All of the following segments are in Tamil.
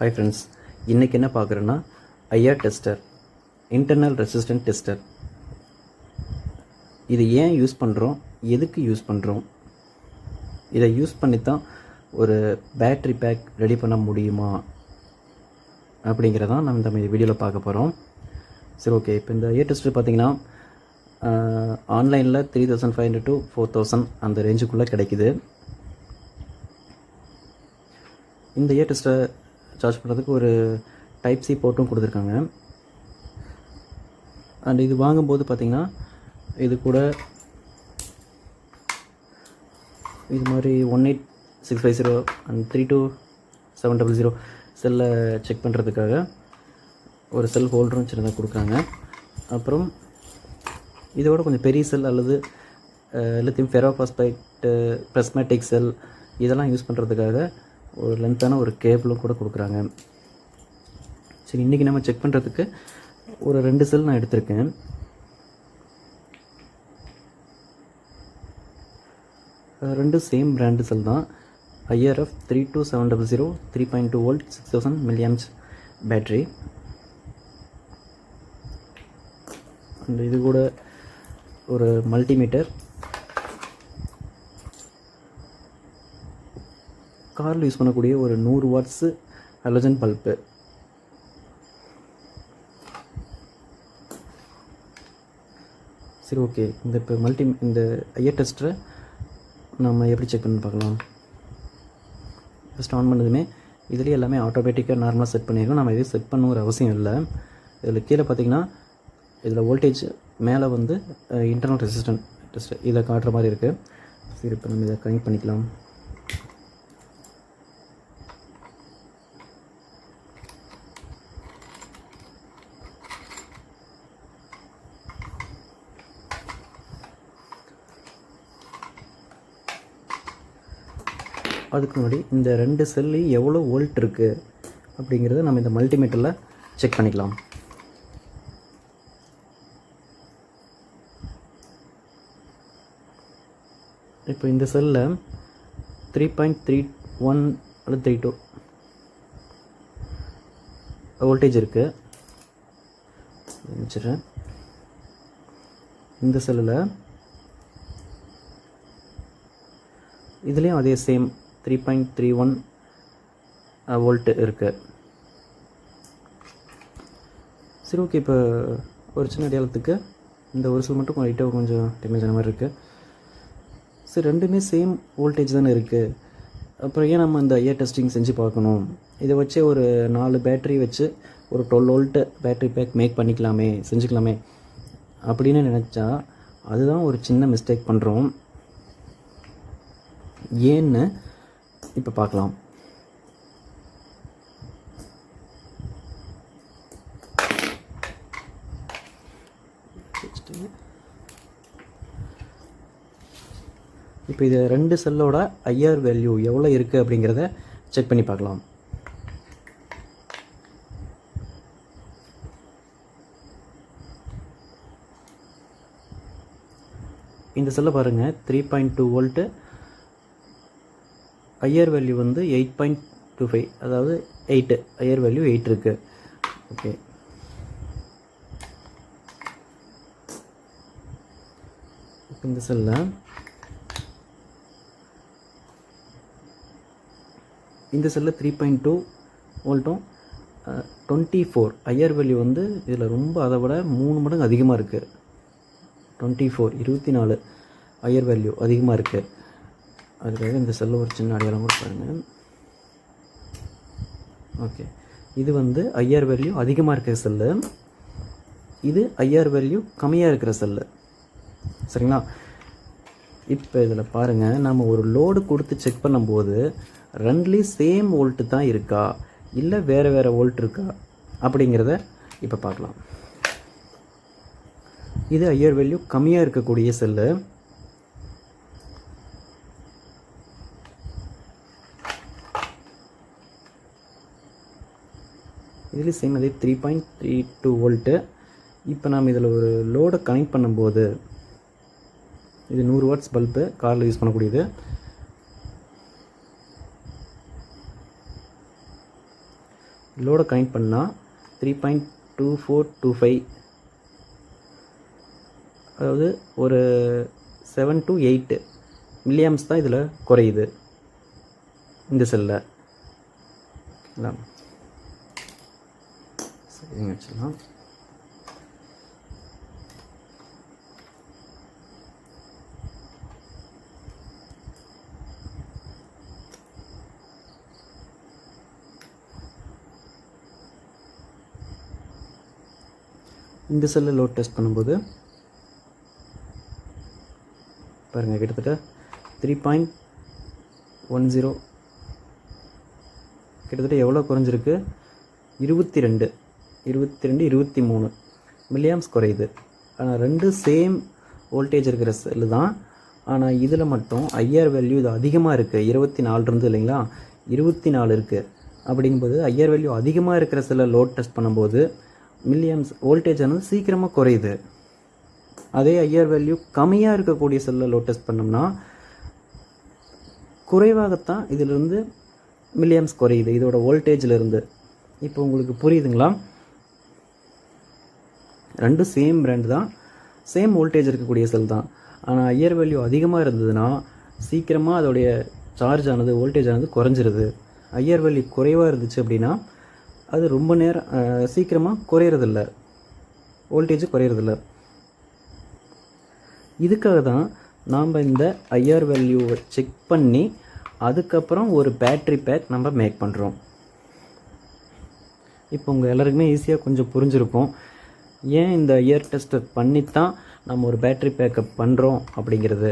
ஹாய் ஃப்ரெண்ட்ஸ் இன்றைக்கி என்ன பார்க்குறேன்னா IR tester internal resistant tester இது ஏன் யூஸ் பண்ணுறோம் எதுக்கு யூஸ் பண்ணுறோம் இதை யூஸ் பண்ணி தான் ஒரு பேட்ரி பேக் ரெடி பண்ண முடியுமா? அப்படிங்கிறதான் நம்ம இந்த வீடியோவில் பார்க்க போகிறோம் சரி ஓகே இப்போ இந்த ஏ டெஸ்ட்டு பார்த்தீங்கன்னா ஆன்லைனில் three thousand five hundred to four thousand அந்த ரேஞ்சுக்குள்ளே கிடைக்குது. இந்த இயர் டெஸ்ட்டை சார்ஜ் பண்ணுறதுக்கு ஒரு டைப் சி போர்ட்டும் கொடுத்துருக்காங்க. அண்ட் இது வாங்கும்போது பார்த்திங்கன்னா இது கூட இது மாதிரி one eight six five zero and three two seven double zero செல்லை செக் பண்ணுறதுக்காக ஒரு செல் ஹோல்டரும் சின்னதாக கொடுக்குறாங்க. அப்புறம் இதோட கொஞ்சம் பெரிய செல் அல்லது லித்தியம் ஃபெரோபாஸ்பைட்டு ப்ரெஸ்மேட்டிக் செல் இதெல்லாம் யூஸ் பண்ணுறதுக்காக ஒரு லென்த்தான ஒரு கேபிளும் கூட கொடுக்குறாங்க. சரி இன்றைக்கி நம்ம செக் பண்ணுறதுக்கு ஒரு ரெண்டு செல் நான் எடுத்திருக்கேன். ரெண்டும் சேம் பிராண்டு செல் தான். IRF three two seven double zero three point two volt six thousand milliamps battery and இது கூட ஒரு மல்டிமீட்டர் காரில் யூஸ் பண்ணக்கூடிய ஒரு நூறு வாட்ஸு ஹலோஜன் பல்ப்பு சரி ஓகே இந்த இப்போ மல்டி இந்த ஐயர் டெஸ்ட்டரை நம்ம எப்படி செக் பண்ணி பார்க்கலாம். ஃபஸ்ட் ஆன் பண்ணதுமே இதுலேயே எல்லாமே ஆட்டோமேட்டிக்காக நார்மலாக செட் பண்ணியிருக்கோம் நம்ம எதுவும் செட் பண்ணுங்கிற அவசியம் இல்லை. இதில் கீழே பார்த்தீங்கன்னா இதில் வோல்டேஜ் மேலே வந்து இன்டர்னல் ரெசிஸ்டன்ட் டெஸ்ட் இதை காட்டுற மாதிரி இருக்குது சரி இப்போ நம்ம இதை கனெக்ட் பண்ணிக்கலாம். அதுக்கு முன்னாடி இந்த ரெண்டு செல்லு எவ்வளோ வோல்ட் இருக்குது அப்படிங்கிறத நம்ம இந்த மல்டிமீட்டரில் செக் பண்ணிக்கலாம். இப்போ இந்த செல்லில் த்ரீ பாயிண்ட் த்ரீ ஒன் அல்லது த்ரீ டூ வோல்டேஜ் இருக்குது வச்சுறேன் இந்த செல்லில் இதுலேயும் அதே same three point three one volt இருக்குது சரி ஓகே இப்போ ஒரு சின்ன அடையாளத்துக்கு இந்த ஒரு சில மட்டும் லைட்டாக கொஞ்சம் டேமேஜ் ஆன மாதிரி இருக்குது சரி ரெண்டுமே சேம் வோல்டேஜ் தானே இருக்குது அப்புறம் ஏன் நம்ம இந்த ஏர் டெஸ்டிங் செஞ்சு பார்க்கணும்? இதை வச்சே ஒரு நாலு பேட்டரி வச்சு ஒரு twelve volt battery pack make பண்ணிக்கலாமே செஞ்சுக்கலாமே அப்படின்னு நினச்சா அதுதான் ஒரு சின்ன மிஸ்டேக் பண்ணுறோம் ஏன்னு இப்போ பார்க்கலாம். இப்போ இது ரெண்டு செல்லோட ஐஆர் வேல்யூ எவ்வளோ இருக்குது அப்படிங்கிறத செக் பண்ணி பார்க்கலாம். இந்த செல்லை பாருங்கள் three point two volt higher value வந்து எயிட் பாயிண்ட் டூ ஃபைவ் அதாவது எயிட்டு ஹையர் வேல்யூ எயிட் இருக்குது ஓகே இந்த செல்லில் இந்த செல்லில் த்ரீ பாயிண்ட் டூ வோல்ட்டும் டுவெண்ட்டி ஃபோர் ஹையர் வேல்யூ வந்து இதில் ரொம்ப அதை விட மூணு மடங்கு அதிகமாக இருக்குது டுவெண்ட்டி ஃபோர் இருபத்தி நாலு ஹையர் வேல்யூ அதிகமாக இருக்குது அதுக்காக இந்த செல்லு ஒரு சின்ன அடையாளம் கூட பாருங்கள் ஓகே இது வந்து ஐஆர் வேல்யூ அதிகமாக இருக்கிற செல்லு. இது ஐஆர் வேல்யூ கம்மியாக இருக்கிற செல்லு. சரிங்களா? இப்போ இதில் பாருங்கள் நம்ம ஒரு லோடு கொடுத்து செக் பண்ணும்போது ரெண்டுலேயும் சேம் வோல்ட்டு தான் இருக்கா? இல்லை வேறு வேறு வோல்ட் இருக்கா? அப்படிங்கிறத இப்போ பார்க்கலாம். இது ஐயர் வேல்யூ கம்மியாக இருக்கக்கூடிய செல்லு. இதில் சேம் அதே three point three two volt இப்போ நாம் இதில் ஒரு லோடை கனெக்ட் பண்ணும்போது இது நூறு வாட்ஸ் பல்பு காரில் யூஸ் பண்ணக்கூடியது. லோடை கனெக்ட் பண்ணால் three point two four two five அதாவது ஒரு செவன் டு எயிட்டு மில்லியம்ஸ் தான் இதில் குறையுது இந்த செல்லில் ஓகேங்களா வச்சுக்கலாம் இந்த செல்லை லோட் டெஸ்ட் பண்ணும்போது பாருங்கள் கிட்டத்தட்ட த்ரீ பாயிண்ட் ஒன் ஜீரோ கிட்டத்தட்ட எவ்வளோ குறைஞ்சிருக்கு? இருபத்தி ரெண்டு. இருபத்தி ரெண்டு இருபத்தி மூணு மில்லியாம்ஸ் குறையுது. ஆனால் ரெண்டு சேம் வோல்டேஜ் இருக்கிற செல்லு தான். ஆனால் இதில் மட்டும் ஐஆர் வேல்யூ இது அதிகமாக இருக்குது இருபத்தி நாலு இருந்து இல்லைங்களா? இருபத்தி நாலு இருக்குது அப்படிங்கும்போது ஐஆர் வேல்யூ அதிகமாக இருக்கிற செல்லை லோட் டெஸ்ட் பண்ணும்போது மில்லியம்ஸ் வோல்டேஜ் ஆனது சீக்கிரமாக குறையுது. அதே ஐஆர் வேல்யூ கம்மியாக இருக்கக்கூடிய செல்லை லோட் டெஸ்ட் பண்ணோம்னா குறைவாகத்தான் இதிலிருந்து மில்லியம்ஸ் குறையுது. இதோட வோல்டேஜிலிருந்து இப்போ உங்களுக்கு புரியுதுங்களா? ரெண்டும் சேம் பிராண்ட் தான். சேம் வோல்டேஜ் இருக்கக்கூடிய செல் தான். ஆனால் ஐயர் வேல்யூ அதிகமாக இருந்ததுன்னா சீக்கிரமாக அதோடைய சார்ஜ் ஆனது வோல்டேஜ் ஆனது குறைஞ்சிருது. ஐயர் வேல்யூ குறைவாக இருந்துச்சு அப்படின்னா அது ரொம்ப நேரம் சீக்கிரமாக குறையிறதில்ல. வோல்டேஜ் குறையிறதில்ல. இதுக்காக தான் நாம் இந்த ஐஆர் வேல்யூவை செக் பண்ணி அதுக்கப்புறம் ஒரு பேட்ரி பேக் நம்ம மேக் பண்ணுறோம் இப்போ உங்கள் எல்லாருக்குமே ஈஸியாக கொஞ்சம் புரிஞ்சிருக்கும். ஏன் இந்த இயர் டெஸ்ட்டை பண்ணித்தான் நம்ம ஒரு பேட்ரி பேக்கப் பண்ணுறோம் அப்படிங்கிறது?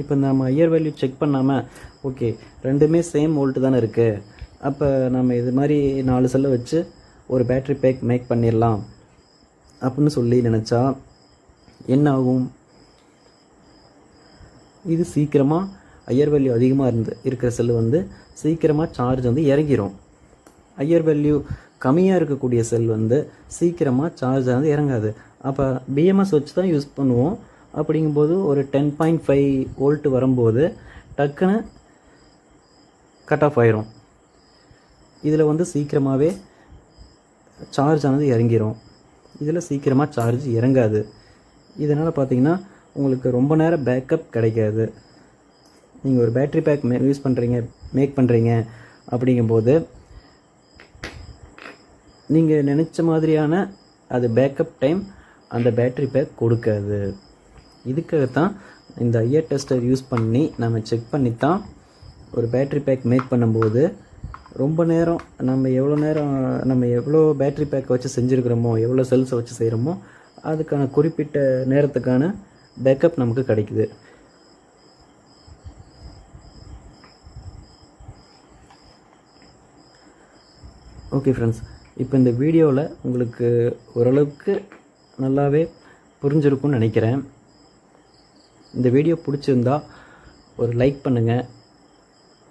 இப்போ நம்ம இயர் வேல்யூ செக் பண்ணாமல் ஓகே ரெண்டுமே சேம் வோல்ட்டு தானே இருக்குது அப்போ நம்ம இது மாதிரி நாலு செல்லை வச்சு ஒரு பேட்ரி பேக் மேக் பண்ணிடலாம் அப்படின்னு சொல்லி நினச்சா என்ன ஆகும்? இது சீக்கிரமாக ஐயர் வேல்யூ அதிகமாக இருந்து இருக்கிற செல்லு வந்து சீக்கிரமாக சார்ஜ் வந்து இறங்கிரும். ஐயர் வேல்யூ கம்மியாக இருக்கக்கூடிய செல் வந்து சீக்கிரமாக சார்ஜ் ஆகுது இறங்காது. அப்போ பிஎம்எஸ் வச்சு தான் யூஸ் பண்ணுவோம். அப்படிங்கும்போது ஒரு டென் பாயிண்ட் ஃபைவ் வோல்ட் வரும்போது டக்குன்னு கட் ஆஃப் ஆயிரும். இதில் வந்து சீக்கிரமாகவே சார்ஜ் ஆனது இறங்கிரும். இதில் சீக்கிரமாக சார்ஜ் இறங்காது. இதனால் பார்த்தீங்கன்னா உங்களுக்கு ரொம்ப நேரம் பேக்கப் கிடைக்காது. நீங்கள் ஒரு பேட்ரி பேக் மே யூஸ் பண்ணுறீங்க மேக் பண்ணுறீங்க அப்படிங்கும்போது நீங்கள் நினச்ச மாதிரியான அது பேக்கப் டைம் அந்த பேட்ரி பேக் கொடுக்காது. இதுக்காகத்தான் இந்த ஐயர் டெஸ்டர் யூஸ் பண்ணி நம்ம செக் பண்ணி தான் ஒரு பேட்ரி பேக் மேக் பண்ணும்போது ரொம்ப நேரம் நம்ம எவ்வளோ நேரம் நம்ம எவ்வளோ பேட்ரி பேக்கை வச்சு செஞ்சுருக்கிறோமோ எவ்வளோ செல்ஸை வச்சு செய்கிறோமோ அதுக்கான குறிப்பிட்ட நேரத்துக்கான பேக்கப் நமக்கு கிடைக்குது. ஓகே ஃப்ரெண்ட்ஸ் இப்போ இந்த வீடியோவில் உங்களுக்கு ஓரளவுக்கு நல்லாவே புரிஞ்சிருக்கும்னு நினைக்கிறேன். இந்த வீடியோ பிடிச்சிருந்தா ஒரு லைக் பண்ணுங்கள்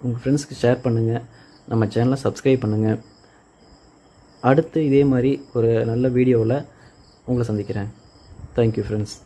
உங்கள் ஃப்ரெண்ட்ஸ்க்கு ஷேர் பண்ணுங்கள் நம்ம சேனலை சப்ஸ்கிரைப் பண்ணுங்கள் அடுத்து இதே மாதிரி ஒரு நல்ல வீடியோவில் உங்களை சந்திக்கிறேன். Thank you friends